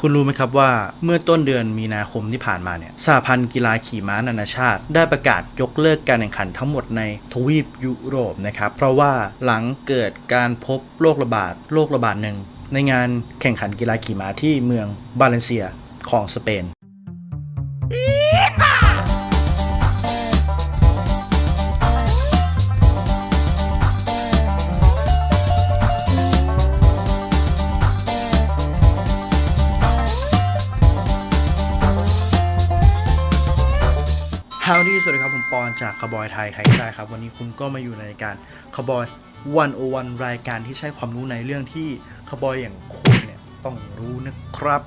คุณรู้ไหมครับว่าเมื่อต้นเดือนมีนาคมที่ผ่านมาเนี่ยสหพันธ์กีฬาขี่ม้านานาชาติ ได้ประกาศยกเลิกการแข่งขันทั้งหมดในทวีปยุโรปนะครับ เพราะว่าหลังเกิดการพบโรคระบาดโรคระบาดหนึ่งในงานแข่งขันกีฬาขี่ม้าที่เมืองบาเลนเซียของสเปน ฮาวดี้สวัสดีครับ ผมปอนจากคาร์บอยไทยไคได้ครับ วันนี้คุณก็มาอยู่ในรายการคาร์บอยวันโอวันรายการที่ใช้ความรู้ในเรื่องที่คาร์บอยอย่างคุณเนี่ยต้องรู้นะครับ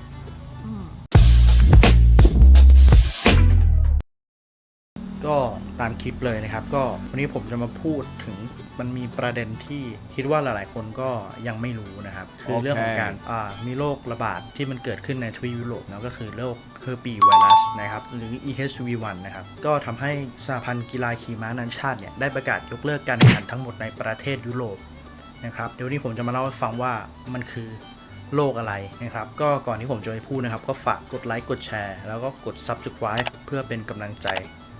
ก็ตามคลิปเลยนะครับ ก็วันนี้ผมจะมาพูดถึงมันมีประเด็นที่คิดว่าหลายๆ คนก็ยังไม่รู้นะครับ คือเรื่องของการอ่ามีโรคระบาดที่มันเกิดขึ้นในทวีปยุโรปนะก็คือโรคเฮอร์ปีไวรัสนะครับ หรือ EHV1 นะครับ ก็ทำให้สหพันธ์กีฬาขี่ม้านานาชาติเนี่ยได้ประกาศยกเลิกการแข่งขันทั้งหมดในประเทศยุโรปนะครับเดี๋ยววนนี้ผมจะมาเล่าให้ฟังว่ามันคือโรคอะไรนะครับ ก็ก่อนที่ผมจะไปพูดนะครับ ก็ฝากกดไลค์กดแชร์ แล้วก็กด Subscribe เพื่อเป็นกำลังใจ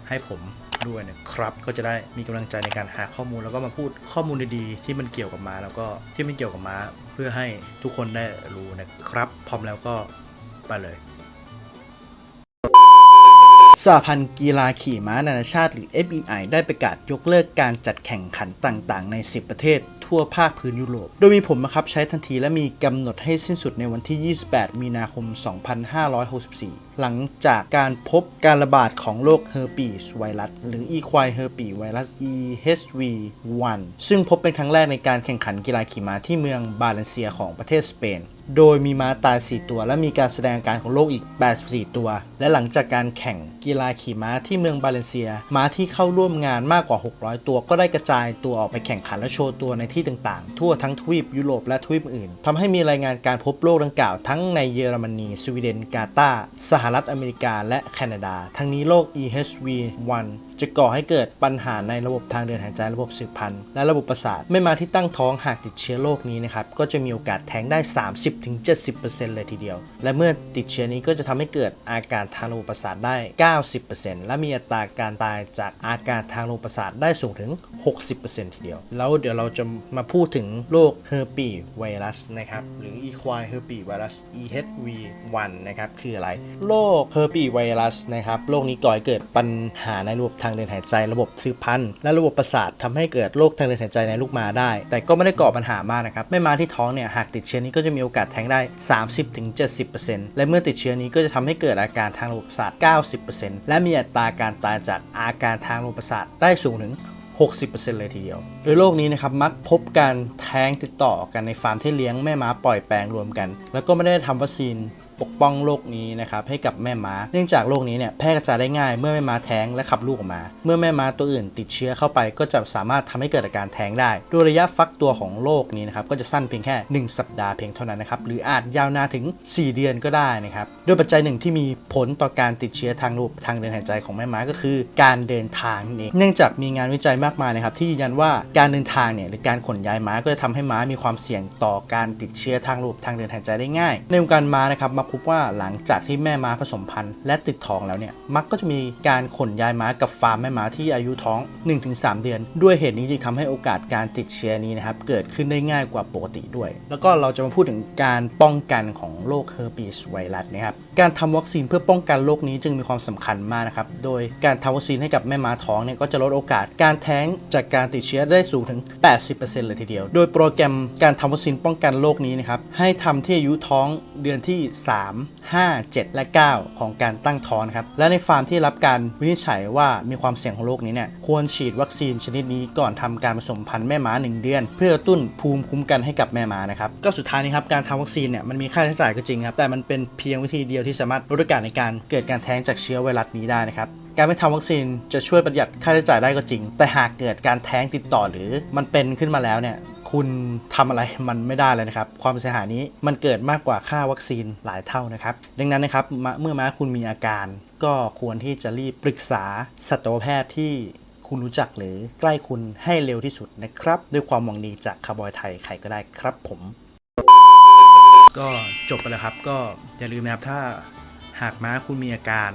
ให้ผมด้วยนะครับ ก็จะได้มีกำลังใจในการหาข้อมูลแล้วก็มาพูดข้อมูลดีๆ ที่มันเกี่ยวกับม้าแล้วก็ที่ไม่เกี่ยวกับม้าเพื่อให้ทุกคนได้รู้นะครับ พร้อมแล้วก็ไปเลยสหพันธ์กีฬาขี่ม้านานาชาติหรือ FEI ได้ประกาศยกเลิกการจัดแข่งขันต่างๆ ใน 10 ประเทศ ทั่วภาคพื้นยุโรป โดยมีผลบังคับใช้ทันทีและมีกำหนดให้สิ้นสุดในวันที่ 28 มีนาคม 2564 หลังจากการพบการระบาดของโรคเฮอร์ปีสไวรัส หรือ e q u i h e r p e ไวรัส EHV1 ซึ่งพบเป็นครั้งแรกในการแข่งขันกีฬาขี่ม้าที่เมืองบาเลนเซียของประเทศสเปน โดยมีม้าตาย 4 ตัว และมีการแสดงการของโรคอีก 84 ตัว และหลังจากการแข่งกีฬาขี่ม้าที่เมืองบาเลนเซีย ม้าที่เข้าร่วมงานมากกว่า 600 ตัว ก็ได้กระจายตัวออกไปแข่งขันและโชว์ตัวในที่ต่างๆ ทั่วทั้งทวีปยุโรปและทวีปอื่นทำให้มีรายงานการพบโรคดังกล่าวทั้งในเยอรมนีสวีเดนกาตาร์สหรัฐอเมริกาและแคนาดา ทั้งนี้โรค EHV1 จะก่อให้เกิดปัญหาในระบบทางเดินหายใจระบบสืบพันธุ์และระบบประสาทไม่มาที่ตั้งท้องหากติดเชื้อโรคนี้นะครับก็จะมีโอกาสแท้งได้ 30-70%เลยทีเดียว และเมื่อติดเชื้อนี้ก็จะทำให้เกิดอาการทางระบบประสาทได้ 90%และมีอัตราการตายจากอาการทางระบบประสาทได้สูงถึง 60%ทีเดียว แล้วเดี๋ยวเราจะมาพูดถึงโรคเฮอร์ปีไวรัสนะครับหรือ e q u i h e r p e ไวรัส EHV1 นะครับคืออะไรโรคเฮอร์ปีไวรัสนะครับโรคนี้ก่อให้เกิดปัญหาในระบบทางางเดินหายใจ ระบบสืบพันธุ์และระบบประสาททำให้เกิดโรคทางเดินหายใจในลูกม้าได้ แต่ก็ไม่ได้ก่อปัญหามากนะครับแม่ม้าที่ท้องเนี่ยหากติดเชื้อนี้ก็จะมีโอกาสแท้งได้ 30-70%และเมื่อติดเชื้อนี้ก็จะทำให้เกิดอาการทางระบบประสาท 90%และมีอัตราการตายจากอาการทางระบบประสาทได้สูงถึง60%เลยทีเดียว โดยโรคนี้นะครับมักพบการแท้งติดต่อกันในฟาร์มที่เลี้ยงแม่ม้าปล่อยแปลงรวมกัน แล้วก็ไม่ได้ทำวัคซีน ปกป้องโรคนี้นะครับให้กับแม่ม้า เนื่องจากโรคนี้เนี่ยแพร่กระจายได้ง่ายเมื่อแม่ม้าแท้งและขับลูกออกมา เมื่อแม่ม้าตัวอื่นติดเชื้อเข้าไปก็จะสามารถทำให้เกิดอาการแท้งได้โดยระยะฟักตัวของโรคนี้นะครับก็จะสั้นเพียงแค่ 1 สัปดาห์เพียงเท่านั้นนะครับหรืออาจยาวนานถึง 4 เดือนก็ได้นะครับโดยปัจจัยหนึ่งที่มีผลต่อการติดเชื้อทางระบบทางเดินหายใจของแม่ม้าก็คือ การเดินทางนั่นเองเนื่องจากมีงานวิจัยมากมายนะครับที่ยืนยันว่าการเดินทางเนี่ยหรือการขนย้ายม้าก็จะทำให้ม้ามีความเสี่ยงต่อการติดเชื้อทางระบบทางเดินหายใจได้ง่าย ในวงการม้านะครับมาพบว่าหลังจากที่แม่ม้าผสมพันธุ์และติดท้องแล้วเนี่ยมักก็จะมีการขนย้ายม้ากับฟาร์มแม่ม้าที่อายุท้อง 1-3 เดือน ด้วยเหตุนี้จึงทำให้โอกาสการติดเชื้อนี้นะครับเกิดขึ้นได้ง่ายกว่าปกติด้วย แล้วก็เราจะมาพูดถึงการป้องกันของโรคเฮอร์ปีสไวรัสนะครับการทำวัคซีนเพื่อป้องกันโรคนี้จึงมีความสำคัญมากนะครับโดยการทำวัคซีนให้กับแม่ม้าท้องเนี่ยก็จะลดโอกาสการแท้งจากการติดเชื้อได้สูงถึง 80%เลยทีเดียว โดยโปรแกรมการทำวัคซีนป้องกันโรคนี้นะครับให้ทำที่อายุท้องเดือนที่ 3 5 7 และ 9 ของการตั้งท้องครับ และในฟาร์มที่รับการวินิจฉัยว่ามีความเสี่ยงของโรคนี้เนี่ยควรฉีดวัคซีนชนิดนี้ก่อนทำการผสมพันธุ์แม่ม้า 1 เดือน เพื่อกระตุ้นภูมิคุ้มกันให้กับแม่ม้านะครับก็สุดท้ายนี้ครับการทำวัคซีนเนี่ยมันมีค่าใช้จ่ายก็จริงครับแต่มันเป็นเพียงวิธีเดียวที่สามารถลดโอกาสในการเกิดการแท้งจากเชื้อไวรัสนี้ได้นะครับการไม่ทำวัคซีนจะช่วยประหยัดค่าใช้จ่ายได้ก็จริง แต่หากเกิดการแท้งติดต่อหรือมันเป็นขึ้นมาแล้วเนี่ย คุณทำอะไรมันไม่ได้เลยนะครับ ความเสียหายนี้มันเกิดมากกว่าค่าวัคซีนหลายเท่านะครับ ดังนั้นนะครับเมื่อม้าคุณมีอาการ ก็ควรที่จะรีบปรึกษาสัตวแพทย์ที่คุณรู้จักหรือใกล้คุณให้เร็วที่สุดนะครับ ด้วยความหวังดีจากคาร์บอยไทยใครก็ได้ครับผม ก็จบไปแล้วครับ ก็อย่าลืมนะครับถ้าหากม้าคุณมีอาการ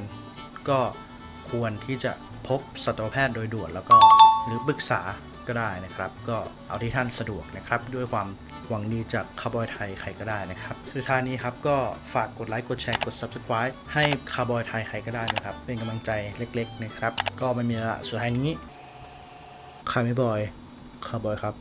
ก็ควรที่จะพบสัตวแพทย์โดยด่วนแล้วก็หรือปรึกษา ก็ได้นะครับ ก็เอาที่ท่านสะดวกนะครับ ด้วยความหวังดีจากคาร์บอยไทยใครก็ได้นะครับสุดท้ายนี้ครับก็ฝากกดไลค์กดแชร์กด subscribe ให้คาร์บอยไทยใครก็ได้นะครับ เป็นกำลังใจเล็ก ๆ นะครับ ก็ไม่มีละสุดท้ายนี้คาร์ไม่บอยคาร์บอยครับ